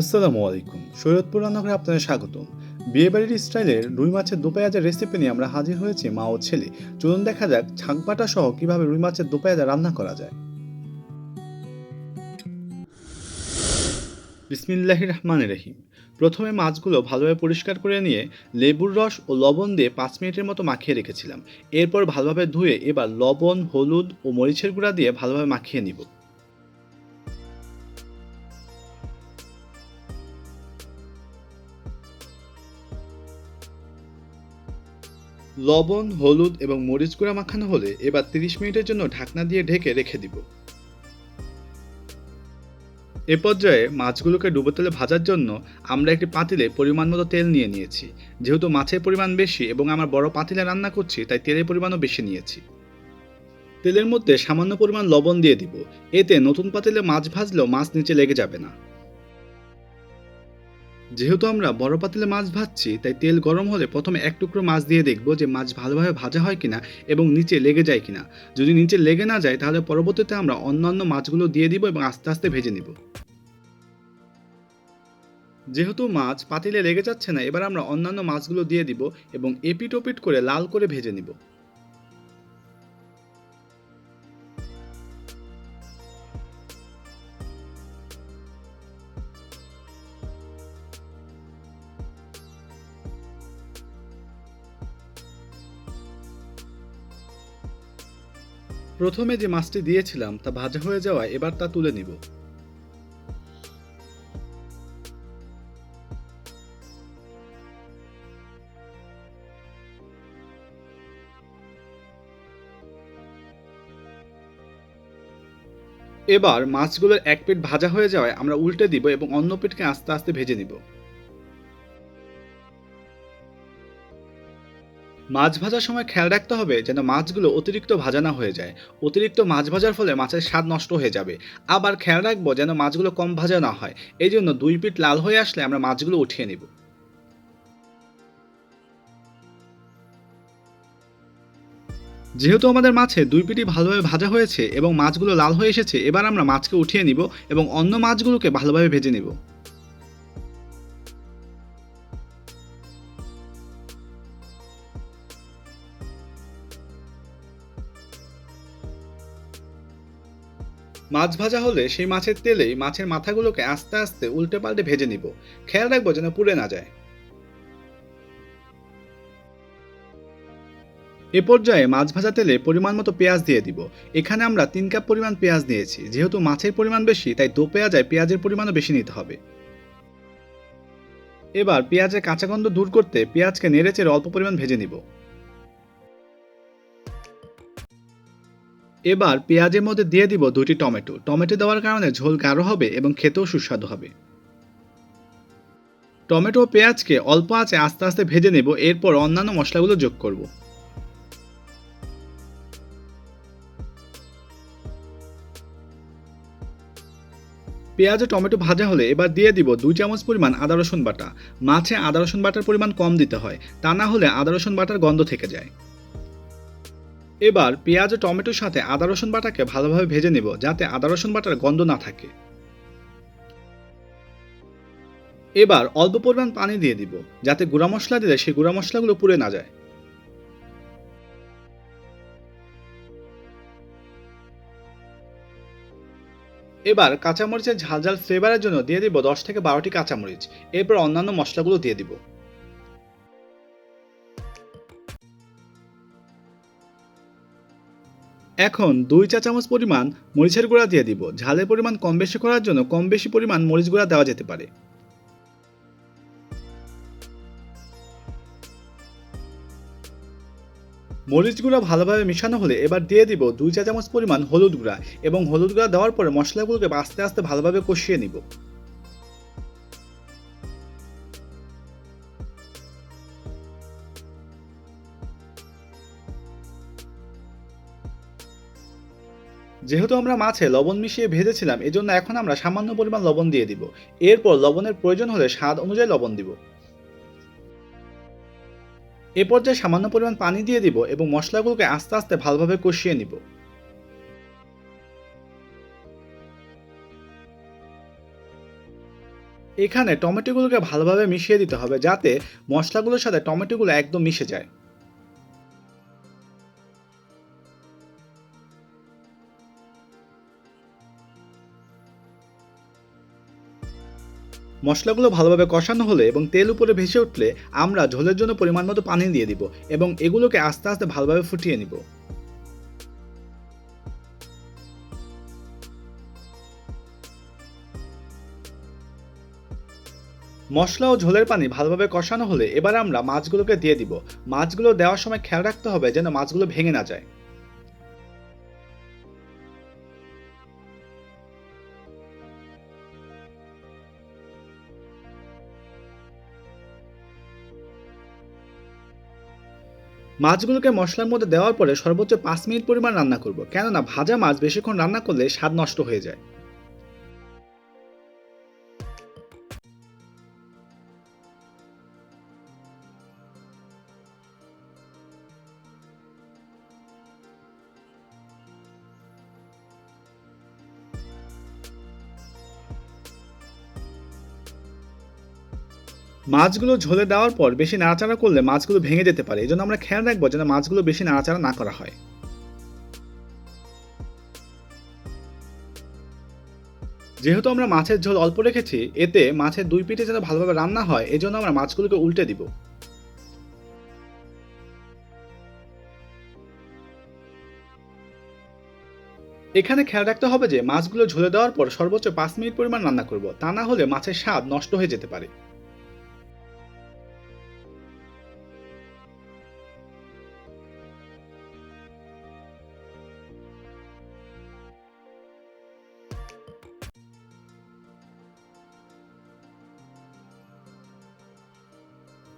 আসসালামু আলাইকুম। সৈয়দপুর রান্নাঘরে আপনাদের স্বাগতম। বিয়েবাড়ির স্টাইলের রুই মাছের দোপায়াজের রেসিপি নিয়ে আমরা হাজির হয়েছি মা ও ছেলে। চলুন দেখা যাক ছাঁকবাটা সহ কীভাবে রুই মাছের দোপায়াজা রান্না করা যায়। বিসমিল্লাহ রহমান রহিম। প্রথমে মাছগুলো ভালোভাবে পরিষ্কার করে নিয়ে লেবুর রস ও লবণ দিয়ে পাঁচ মিনিটের মতো মাখিয়ে রেখেছিলাম। এরপর ভালোভাবে ধুয়ে এবার লবণ, হলুদ ও মরিচের গুঁড়া দিয়ে ভালোভাবে মাখিয়ে নিব। লবণ, হলুদ এবং মরিচ গুঁড়া মাখানো হলে এবার তিরিশ মিনিটের জন্য ঢাকনা দিয়ে ঢেকে রেখে দিব। এ পর্যায়ে মাছগুলোকে ডুবো তেলে ভাজার জন্য আমরা একটি পাতিলে পরিমাণ মতো তেল নিয়ে নিয়েছি। যেহেতু মাছের পরিমাণ বেশি এবং আমার বড় পাতিলে রান্না করছি, তাই তেলের পরিমাণও বেশি নিয়েছি। তেলের মধ্যে সামান্য পরিমাণ লবণ দিয়ে দিব। এতে নতুন পাতিলে মাছ ভাজলেও মাছ নিচে লেগে যাবে না। যেহেতু আমরা বড় পাতিলে মাছ ভাজছি, তাই তেল গরম হলে প্রথমে এক টুকরো মাছ দিয়ে দেখব যে মাছ ভালোভাবে ভাজা হয় কিনা এবং নিচে লেগে যায় কিনা। যদি নিচে লেগে না যায়, তাহলে পরবর্তীতে আমরা অন্যান্য মাছগুলো দিয়ে দিব এবং আস্তে আস্তে ভেজে নিব। যেহেতু মাছ পাতিলে লেগে যাচ্ছে না, এবার আমরা অন্যান্য মাছগুলো দিয়ে দিব এবং এপিট ওপিট করে লাল করে ভেজে নিব। প্রথমে যে মাছটি দিয়েছিলাম তা ভাজা হয়ে যাওয়ায় এবার তা তুলে নিব। এবার মাছগুলোর এক পিঠ ভাজা হয়ে যাওয়ায় আমরা উল্টে দিব এবং অন্য পিঠকে আস্তে আস্তে ভেজে নিব। মাছ ভাজার সময় খেয়াল রাখতে হবে যেন মাছগুলো অতিরিক্ত ভাজা না হয়ে যায়। অতিরিক্ত মাছ ভাজার ফলে মাছের স্বাদ নষ্ট হয়ে যাবে। আবার খেয়াল রাখব যেন মাছগুলো কম ভাজা না হয়। এই জন্য দুই পিঠ লাল হয়ে আসলে আমরা মাছগুলো উঠিয়ে নিব। যেহেতু আমাদের মাছে দুই পিঠই ভালোভাবে ভাজা হয়েছে এবং মাছগুলো লাল হয়ে এসেছে, এবার আমরা মাছকে উঠিয়ে নিব এবং অন্য মাছগুলোকে ভালোভাবে ভেজে নিব। মাছ ভাজা হলে সেই মাছের তেলেই মাছের মাথাগুলোকে আস্তে আস্তে উল্টে পাল্টে ভেজে নিব। খেয়াল রাখব যেন পুড়ে না যায়। এ পর্যায়ে মাছ ভাজা তেলে পরিমাণ মতো পেঁয়াজ দিয়ে দিব। এখানে আমরা তিন কাপ পরিমাণ পেঁয়াজ নিয়েছি। যেহেতু মাছের পরিমাণ বেশি, তাই দো পেঁয়াজায় পেঁয়াজের পরিমাণও বেশি নিতে হবে। এবার পেঁয়াজের কাঁচা গন্ধ দূর করতে পেঁয়াজকে নেড়েচেড়ে অল্প পরিমাণ ভেজে নিব। এবার পেঁয়াজের মধ্যে দিয়ে দিব দুটি টমেটো। টমেটো দেওয়ার কারণে ঝোল গাঢ় হবে এবং খেতেও সুস্বাদু হবে। টমেটো ও পেঁয়াজকে অল্প আঁচে আস্তে আস্তে ভেজে নেব, এরপর অন্যান্য মশলাগুলো যোগ করব। পেঁয়াজ ও টমেটো ভাজা হলে এবার দিয়ে দিব দুই চামচ পরিমাণ আদা রসুন বাটা। মাছে আদা রসুন বাটার পরিমাণ কম দিতে হয়, তা না হলে আদা রসুন বাটার গন্ধ থেকে যায়। এবার পেঁয়াজ ও টমেটোর সাথে আদা রসুন বাটাকে ভালোভাবে ভেজে নেব যাতে আদা রসুন বাটার গন্ধ না থাকে। এবার অল্প পরিমাণ পানি দিয়ে দিব যাতে গুঁড়া মশলা দিলে সেই গুঁড়া মশলাগুলো পুড়ে না যায়। এবার কাঁচামরিচের ঝাল ঝাল ফ্লেভারের জন্য দিয়ে দিব দশ থেকে বারোটি কাঁচামরিচ। এরপর অন্যান্য মশলাগুলো দিয়ে দিব। এখন দুই চা চামচ পরিমাণ মরিচের গুঁড়া দিয়ে দিব। ঝালের পরিমাণ কম বেশি করার জন্য কম বেশি পরিমাণ মরিচ গুঁড়া দেওয়া যেতে পারে। মরিচ গুঁড়া ভালোভাবে মিশানো হলে এবার দিয়ে দিব দুই চা চামচ পরিমাণ হলুদ গুঁড়া এবং হলুদ গুঁড়া দেওয়ার পরে মশলাগুলোকে আস্তে আস্তে ভালোভাবে কষিয়ে নিব। যেহেতু আমরা মাছে লবণ মিশিয়ে ভেজেছিলাম, এজন্য এখন আমরা সামান্য পরিমাণ লবণ দিয়ে দিব। এরপর লবণের প্রয়োজন হলে স্বাদ অনুযায়ী লবণ দিব। এ পর্যায়ে সামান্য পরিমাণ পানি দিয়ে দিব এবং মশলাগুলোকে আস্তে আস্তে ভালোভাবে কষিয়ে নিব। এখানে টমেটোগুলোকে ভালোভাবে মিশিয়ে দিতে হবে যাতে মশলাগুলোর সাথে টমেটোগুলো একদম মিশে যায়। মশলাগুলো ভালোভাবে কষানো হলে এবং তেল উপরে ভেসে উঠলে আমরা ঝোলের জন্য পরিমাণ মতো পানি দিয়ে দিব এবং এগুলোকে আস্তে আস্তে ভালোভাবে ফুটিয়ে নিব। মশলা ও ঝোলের পানি ভালোভাবে কষানো হলে এবার আমরা মাছগুলোকে দিয়ে দিব। মাছগুলো দেওয়ার সময় খেয়াল রাখতে হবে যেন মাছগুলো ভেঙে না যায়। মাছগুলোকে মশলার মধ্যে দেওয়ার পরে সর্বোচ্চ পাঁচ মিনিট পরিমাণ রান্না করব। কেননা ভাজা মাছ বেশিক্ষণ রান্না করলে স্বাদ নষ্ট হয়ে যায়। মাছগুলো ঝোলে দেওয়ার পর বেশি নাড়াচাড়া করলে মাছগুলো ভেঙে যেতে পারে। এই জন্য আমরা খেয়াল রাখব যেন মাছগুলো বেশি নাড়াচাড়া না করা হয়। যেহেতু আমরা মাছের ঝোল অল্প রেখেছি, এতে মাছের দুই পিঠে যেন ভালোভাবে রান্না হয় এই জন্য আমরা মাছগুলোকে উল্টে দিব। এখানে খেয়াল রাখতে হবে যে, মাছগুলো ঝোলে দেওয়ার পর সর্বোচ্চ পাঁচ মিনিট পরিমাণ রান্না করব। তা না হলে মাছের স্বাদ নষ্ট হয়ে যেতে পারে।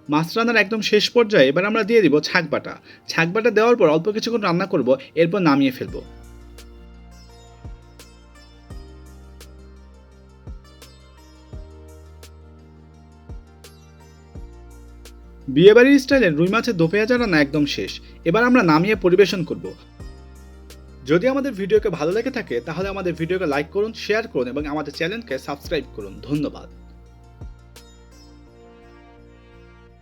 মাছ রান্নার একদম শেষ পর্যায়ে এবার আমরা দিয়ে দিব ছাক বাটা। ছাক বাটা দেওয়ার পর অল্প কিছুক্ষণ রান্না করব, এরপর নামিয়ে ফেলব। বিয়েবাড়ির স্টাইলে রুই মাছের দো রান্না একদম শেষ। এবার আমরা নামিয়ে পরিবেশন করব। যদি আমাদের ভিডিওকে ভালো লেগে থাকে, তাহলে আমাদের ভিডিওকে লাইক করুন, শেয়ার করুন এবং আমাদের চ্যানেলকে সাবস্ক্রাইব করুন। ধন্যবাদ।